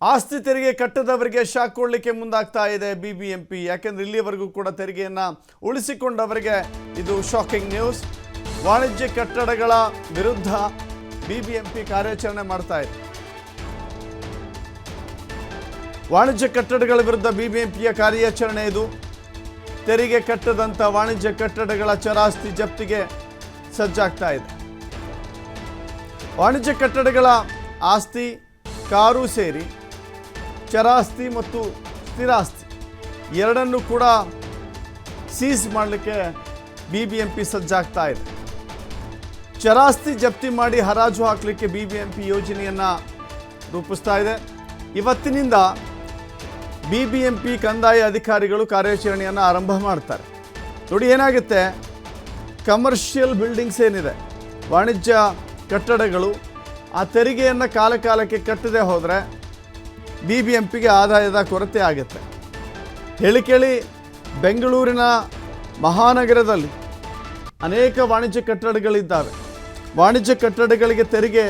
ಆಸ್ತಿ ತೆರಿಗೆ ಕಟ್ಟದವರಿಗೆ ಶಾಕ್ ಕೊಡಲಿಕ್ಕೆ ಮುಂದಾಗ್ತಾ ಇದೆ ಬಿ ಬಿ ಎಂ ಪಿ ಯಾಕೆಂದ್ರೆ ಇಲ್ಲಿಯವರೆಗೂ ಕೂಡ ತೆರಿಗೆಯನ್ನು ಉಳಿಸಿಕೊಂಡವರಿಗೆ ಇದು ಶಾಕಿಂಗ್ ನ್ಯೂಸ್ ವಾಣಿಜ್ಯ ಕಟ್ಟಡಗಳ ವಿರುದ್ಧ ಬಿ ಬಿ ಎಂ ಪಿ ಕಾರ್ಯಾಚರಣೆ ಮಾಡ್ತಾ ಇದೆ. ವಾಣಿಜ್ಯ ಕಟ್ಟಡಗಳ ವಿರುದ್ಧ ಬಿ ಬಿ ಎಂ ಪಿಯ ಕಾರ್ಯಾಚರಣೆ ಇದು. ತೆರಿಗೆ ಕಟ್ಟದಂಥ ವಾಣಿಜ್ಯ ಕಟ್ಟಡಗಳ ಚರಾಸ್ತಿ ಜಪ್ತಿಗೆ ಸಜ್ಜಾಗ್ತಾ ಇದೆ. ವಾಣಿಜ್ಯ ಕಟ್ಟಡಗಳ ಆಸ್ತಿ ಕಾರು ಸೇರಿ ಚರಾಸ್ತಿ ಮತ್ತು ಸ್ಥಿರಾಸ್ತಿ. ಎರಡನ್ನೂ ಕೂಡ ಸೀಸ್ ಮಾಡಲಿಕ್ಕೆ ಬಿ ಬಿ ಎಂ ಪಿ ಸಜ್ಜಾಗ್ತಾ ಇದೆ. ಚರಾಸ್ತಿ ಜಪ್ತಿ ಮಾಡಿ ಹರಾಜು ಹಾಕಲಿಕ್ಕೆ ಬಿ ಬಿ ಎಂ ಪಿ ಯೋಜನೆಯನ್ನು ರೂಪಿಸ್ತಾ ಇದೆ. ಇವತ್ತಿನಿಂದ ಬಿ ಬಿ ಎಂ ಪಿ ಕಂದಾಯ ಅಧಿಕಾರಿಗಳು ಕಾರ್ಯಾಚರಣೆಯನ್ನು ಆರಂಭ ಮಾಡ್ತಾರೆ. ನೋಡಿ ಏನಾಗುತ್ತೆ? ಕಮರ್ಷಿಯಲ್ ಬಿಲ್ಡಿಂಗ್ಸ್ ಏನಿದೆ? ವಾಣಿಜ್ಯ ಕಟ್ಟಡಗಳು ಆ ತೆರಿಗೆಯನ್ನು ಕಾಲಕಾಲಕ್ಕೆ ಕಟ್ಟದೆ ಹೋದರೆ ಬಿ ಬಿ ಎಂ ಪಿಗೆ ಆದಾಯದ ಕೊರತೆ ಆಗುತ್ತೆ. ಹೇಳಿ ಕೇಳಿ, ಬೆಂಗಳೂರಿನ ಮಹಾನಗರದಲ್ಲಿ ಅನೇಕ ವಾಣಿಜ್ಯ ಕಟ್ಟಡಗಳಿದ್ದಾವೆ. ವಾಣಿಜ್ಯ ಕಟ್ಟಡಗಳಿಗೆ ತೆರಿಗೆ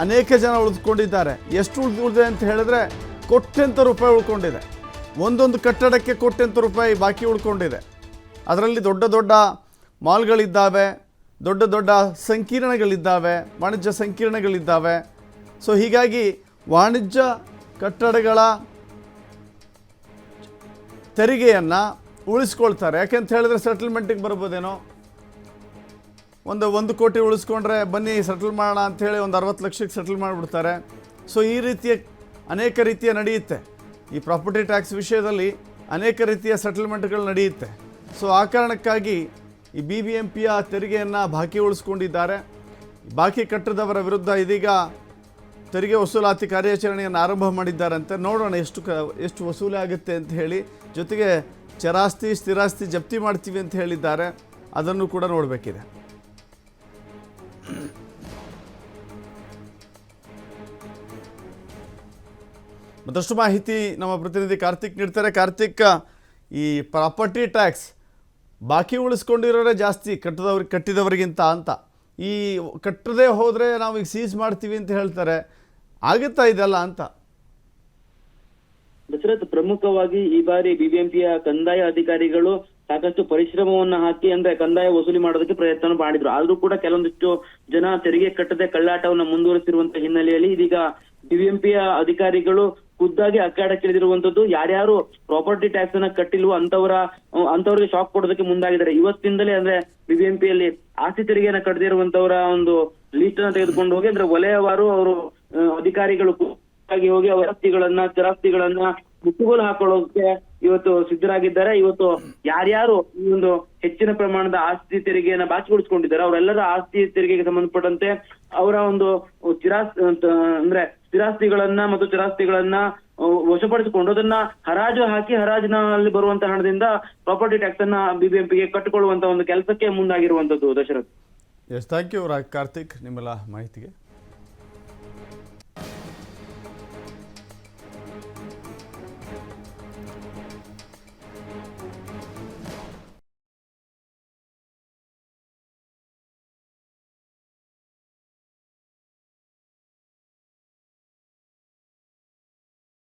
ಅನೇಕ ಜನ ಉಳಿದುಕೊಂಡಿದ್ದಾರೆ. ಎಷ್ಟು ಉಳಿದಿದೆ ಅಂತ ಹೇಳಿದ್ರೆ ಕೊಟ್ಟೆಂಥ ರೂಪಾಯಿ ಉಳ್ಕೊಂಡಿದೆ. ಒಂದೊಂದು ಕಟ್ಟಡಕ್ಕೆ ಕೊಟ್ಟೆಂಥ ರೂಪಾಯಿ ಬಾಕಿ ಉಳ್ಕೊಂಡಿದೆ. ಅದರಲ್ಲಿ ದೊಡ್ಡ ದೊಡ್ಡ ಮಾಲ್ಗಳಿದ್ದಾವೆ, ದೊಡ್ಡ ದೊಡ್ಡ ಸಂಕೀರ್ಣಗಳಿದ್ದಾವೆ, ವಾಣಿಜ್ಯ ಸಂಕೀರ್ಣಗಳಿದ್ದಾವೆ. ಸೊ ಹೀಗಾಗಿ ವಾಣಿಜ್ಯ ಕಟ್ಟಡಗಳ ತೆರಿಗೆಯನ್ನು ಉಳಿಸ್ಕೊಳ್ತಾರೆ. ಯಾಕೆಂತ ಹೇಳಿದ್ರೆ ಸೆಟಲ್ಮೆಂಟಿಗೆ ಬರ್ಬೋದೇನೋ? ಒಂದು ಒಂದು ಕೋಟಿ ಉಳಿಸ್ಕೊಂಡ್ರೆ ಬನ್ನಿ ಸೆಟಲ್ ಮಾಡೋಣ ಅಂಥೇಳಿ ಒಂದು ಅರವತ್ತು ಲಕ್ಷಕ್ಕೆ ಸೆಟಲ್ ಮಾಡಿಬಿಡ್ತಾರೆ. ಸೊ ಈ ರೀತಿಯ ಅನೇಕ ರೀತಿಯ ನಡೆಯುತ್ತೆ. ಈ ಪ್ರಾಪರ್ಟಿ ಟ್ಯಾಕ್ಸ್ ವಿಷಯದಲ್ಲಿ ಅನೇಕ ರೀತಿಯ ಸೆಟಲ್ಮೆಂಟ್ಗಳು ನಡೆಯುತ್ತೆ. ಸೊ ಆ ಕಾರಣಕ್ಕಾಗಿ ಈ ಬಿ ಬಿ ಎಂ ಪಿಯ ತೆರಿಗೆಯನ್ನು ಬಾಕಿ ಉಳಿಸ್ಕೊಂಡಿದ್ದಾರೆ. ಬಾಕಿ ಕಟ್ಟದವರ ವಿರುದ್ಧ ಇದೀಗ ತೆರಿಗೆ ವಸೂಲಾತಿ ಕಾರ್ಯಾಚರಣೆಯನ್ನು ಆರಂಭ ಮಾಡಿದ್ದಾರಂತೆ. ನೋಡೋಣ ಎಷ್ಟು ಕ, ಎಷ್ಟು ವಸೂಲಿ ಆಗುತ್ತೆ ಅಂತ ಹೇಳಿ. ಜೊತೆಗೆ ಚರಾಸ್ತಿ, ಸ್ಥಿರಾಸ್ತಿ ಜಪ್ತಿ ಮಾಡ್ತೀವಿ ಅಂತ ಹೇಳಿದ್ದಾರೆ. ಅದನ್ನು ಕೂಡ ನೋಡಬೇಕಿದೆ. ಮತ್ತಷ್ಟು ಮಾಹಿತಿ ನಮ್ಮ ಪ್ರತಿನಿಧಿ ಕಾರ್ತಿಕ್ ನೀಡ್ತಾರೆ. ಕಾರ್ತಿಕ್, ಈ ಪ್ರಾಪರ್ಟಿ ಟ್ಯಾಕ್ಸ್ ಬಾಕಿ ಉಳಿಸ್ಕೊಂಡಿರೋರೆ ಜಾಸ್ತಿ ಕಟ್ಟದವ್ರಿಗೆ ಕಟ್ಟಿದವರಿಗಿಂತ ಅಂತ. ಈ ಕಟ್ಟದೇ ಹೋದರೆ ನಾವು ಈಗ ಸೀಸ್ ಮಾಡ್ತೀವಿ ಅಂತ ಹೇಳ್ತಾರೆ. ಆಗುತ್ತಾ ಇದೆಲ್ಲ ಅಂತ? ದಶರಥ್, ಪ್ರಮುಖವಾಗಿ ಈ ಬಾರಿ ಬಿಬಿಎಂಪಿಯ ಕಂದಾಯ ಅಧಿಕಾರಿಗಳು ಸಾಕಷ್ಟು ಪರಿಶ್ರಮವನ್ನ ಹಾಕಿ ಅಂದ್ರೆ ಕಂದಾಯ ವಸೂಲಿ ಮಾಡೋದಕ್ಕೆ ಪ್ರಯತ್ನ ಮಾಡಿದ್ರು. ಆದ್ರೂ ಕೂಡ ಕೆಲವೊಂದಿಷ್ಟು ಜನ ತೆರಿಗೆ ಕಟ್ಟದೆ ಕಳ್ಳಾಟವನ್ನ ಮುಂದುವರಿಸಿರುವಂತಹ ಹಿನ್ನೆಲೆಯಲ್ಲಿ ಇದೀಗ ಬಿಬಿಎಂಪಿಯ ಅಧಿಕಾರಿಗಳು ಖುದ್ದಾಗಿ ಅಕ್ಕಾಡಕ್ಕಿಳಿದಿರುವಂತದ್ದು ಯಾರ್ಯಾರು ಪ್ರಾಪರ್ಟಿ ಟ್ಯಾಕ್ಸ್ ಅನ್ನ ಕಟ್ಟಿಲ್ವೋ ಅಂತವರ ಅಂತವರಿಗೆ ಶಾಕ್ ಕೊಡೋದಕ್ಕೆ ಮುಂದಾಗಿದ್ದಾರೆ. ಇವತ್ತಿಂದಲೇ ಅಂದ್ರೆ ಬಿಬಿಎಂಪಿಯಲ್ಲಿ ಆಸ್ತಿ ತೆರಿಗೆಯನ್ನ ಕಟ್ಟದಿರುವಂತವರ ಒಂದು ಲಿಸ್ಟ್ ಅನ್ನ ತೆಗೆದುಕೊಂಡು ಹೋಗಿ ಅಂದ್ರೆ ವಲಯವಾರು ಅವರು ಅಧಿಕಾರಿಗಳು ಹೋಗಿ ಅವರ ಆಸ್ತಿಗಳನ್ನ ಸ್ಥಿರಾಸ್ತಿಗಳನ್ನ ಮುಟ್ಟುಗೋಲು ಹಾಕೊಳ್ಳೋಕೆ ಇವತ್ತು ಸಿದ್ಧರಾಗಿದ್ದಾರೆ. ಇವತ್ತು ಯಾರ್ಯಾರು ಈ ಒಂದು ಹೆಚ್ಚಿನ ಪ್ರಮಾಣದ ಆಸ್ತಿ ತೆರಿಗೆಯನ್ನ ಬಾಚಿಗೊಳಿಸ್ಕೊಂಡಿದ್ದಾರೆ, ಅವರೆಲ್ಲರ ಆಸ್ತಿ ತೆರಿಗೆಗೆ ಸಂಬಂಧಪಟ್ಟಂತೆ ಅವರ ಒಂದು ಚಿರಾಸ್ ಅಂದ್ರೆ ಸ್ಥಿರಾಸ್ತಿಗಳನ್ನ ಮತ್ತು ಚಿರಾಸ್ತಿಗಳನ್ನ ವಶಪಡಿಸಿಕೊಂಡು ಅದನ್ನ ಹರಾಜು ಹಾಕಿ ಹರಾಜಿನಲ್ಲಿ ಬರುವಂತ ಹಣದಿಂದ ಪ್ರಾಪರ್ಟಿ ಟ್ಯಾಕ್ಸ್ ಅನ್ನ ಬಿಬಿಎಂಪಿಗೆ ಕಟ್ಟಿಕೊಳ್ಳುವಂತ ಒಂದು ಕೆಲಸಕ್ಕೆ ಮುಂದಾಗಿರುವಂತದ್ದು Dasharath. Yes thank you Karthik, ನಿಮ್ಮೆಲ್ಲ ಮಾಹಿತಿಗೆ.